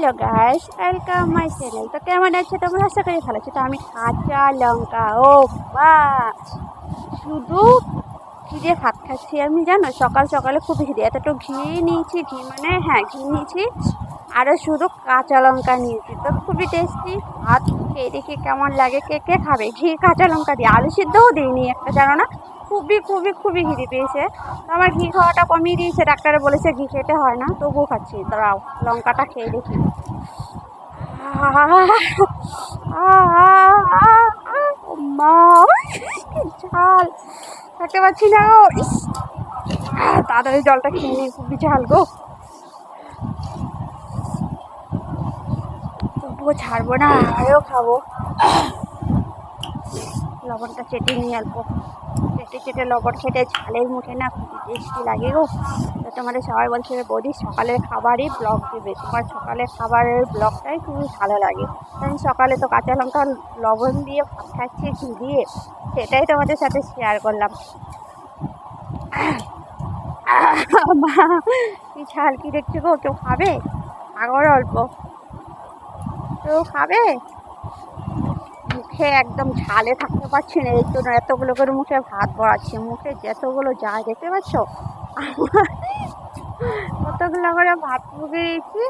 Hello guys welcome my channel তো কেমন আছে তোমরা? আশা করি ভালো আছো। তো আমি কাঁচা লঙ্কা। ও বা! শুধু ঘি দিয়ে ভাত খাচ্ছি। আমি জানো, সকাল সকালে খুব ঘি এতটুকু ঘি নিয়েছি, ঘি মানে হ্যাঁ ঘি নিয়েছি। আরও শুধু কাঁচা লঙ্কা নিয়েছি। তো খুবই টেস্টি ভাত খেয়ে দেখি কেমন লাগে, কে কে খাবে? ঘি, কাঁচা লঙ্কা দিয়ে। আলু সিদ্ধও দিইনি, একটা জানো না? খুবই খুবই খুবই ঘি পেয়েছে তো আমার ঘি খাওয়াটা কমিয়ে দিয়েছে ডাক্তারে বলেছে ঘি খেতে হয় না তবুও খাচ্ছি দাঁড়াও লঙ্কাটা খেয়ে দেখি ঝাল খেতে পারছি না তাড়াতাড়ি জলটা খেয়ে নিই খুবই ঝাল গো তবুও ছাড়বো না আরও খাব লবণটা চেটে নিয়ে অল্প চেটে চেটে লবণ খেতে ঝালের মুখে না, খুবই টেস্টি লাগে গো। তো তোমাদের সবাই বলছে বৌদি, সকালের খাবারই ব্লগ দেবে। তোমার সকালের খাবারের ব্লগটাই খুবই ভালো লাগে। আমি সকালে তো কাঁচা লঙ্কা, লবণ দিয়ে খাচ্ছি, ঘি দিয়ে, সেটাই তোমাদের সাথে শেয়ার করলাম। কি ঝাল, কি দেখছ গো? কেউ খাবে? আগর অল্প। কেউ খাবে? মুখে একদম ঝালে থাকতে পারছি না, এই জন্য এতগুলো করে মুখে ভাত ভরাচ্ছি মুখে যতগুলো যা দেখতে পাচ্ছ কতগুলো করে ভাত মুখে দিয়েছি।